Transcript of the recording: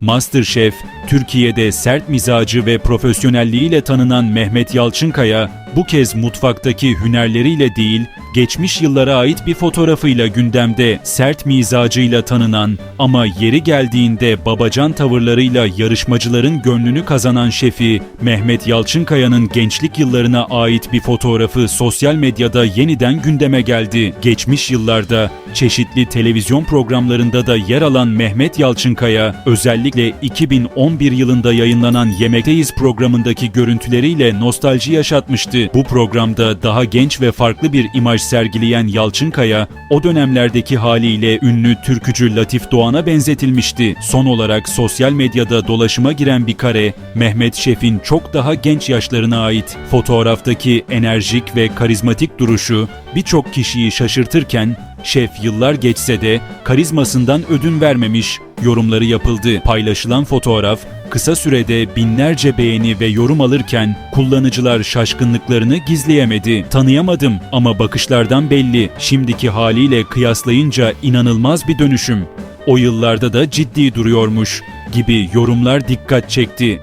Masterchef, Türkiye'de sert mizacı ve profesyonelliğiyle tanınan Mehmet Yalçınkaya, bu kez mutfaktaki hünerleriyle değil, geçmiş yıllara ait bir fotoğrafıyla gündemde sert mizacıyla tanınan ama yeri geldiğinde babacan tavırlarıyla yarışmacıların gönlünü kazanan şefi Mehmet Yalçınkaya'nın gençlik yıllarına ait bir fotoğrafı sosyal medyada yeniden gündeme geldi. Geçmiş yıllarda çeşitli televizyon programlarında da yer alan Mehmet Yalçınkaya özellikle 2011 yılında yayınlanan Yemekteyiz programındaki görüntüleriyle nostalji yaşatmıştı. Bu programda daha genç ve farklı bir imaj sergileyen Yalçınkaya, o dönemlerdeki haliyle ünlü türkücü Latif Doğan'a benzetilmişti. Son olarak sosyal medyada dolaşıma giren bir kare, Mehmet Şef'in çok daha genç yaşlarına ait. Fotoğraftaki enerjik ve karizmatik duruşu birçok kişiyi şaşırtırken, Şef yıllar geçse de karizmasından ödün vermemiş, yorumları yapıldı. Paylaşılan fotoğraf kısa sürede binlerce beğeni ve yorum alırken kullanıcılar şaşkınlıklarını gizleyemedi. Tanıyamadım ama bakışlardan belli. Şimdiki haliyle kıyaslayınca inanılmaz bir dönüşüm. O yıllarda da ciddi duruyormuş gibi yorumlar dikkat çekti.